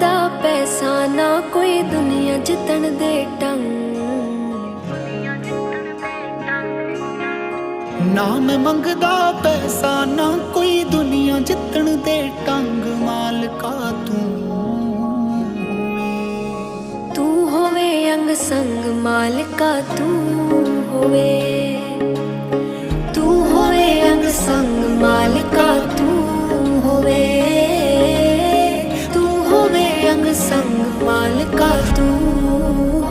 ਦਾ ਪੈਸਾ ਨਾ ਕੋਈ ਦੁਨੀਆ ਜਿੱਤਣ ਦੇ ਟੰਗ ਨਾ ਮੈਂ ਮੰਗਦਾ ਪੈਸਾ ਨਾ ਕੋਈ ਦੁਨੀਆ ਜਿੱਤਣ ਦੇ ਟੰਗ ਮਾਲਕਾ ਤੂੰ। ਤੂੰ ਹੋਵੇ ਅੰਗ ਸੰਗ ਮਾਲਕਾ ਤੂੰ ਹੋਵੇ। do.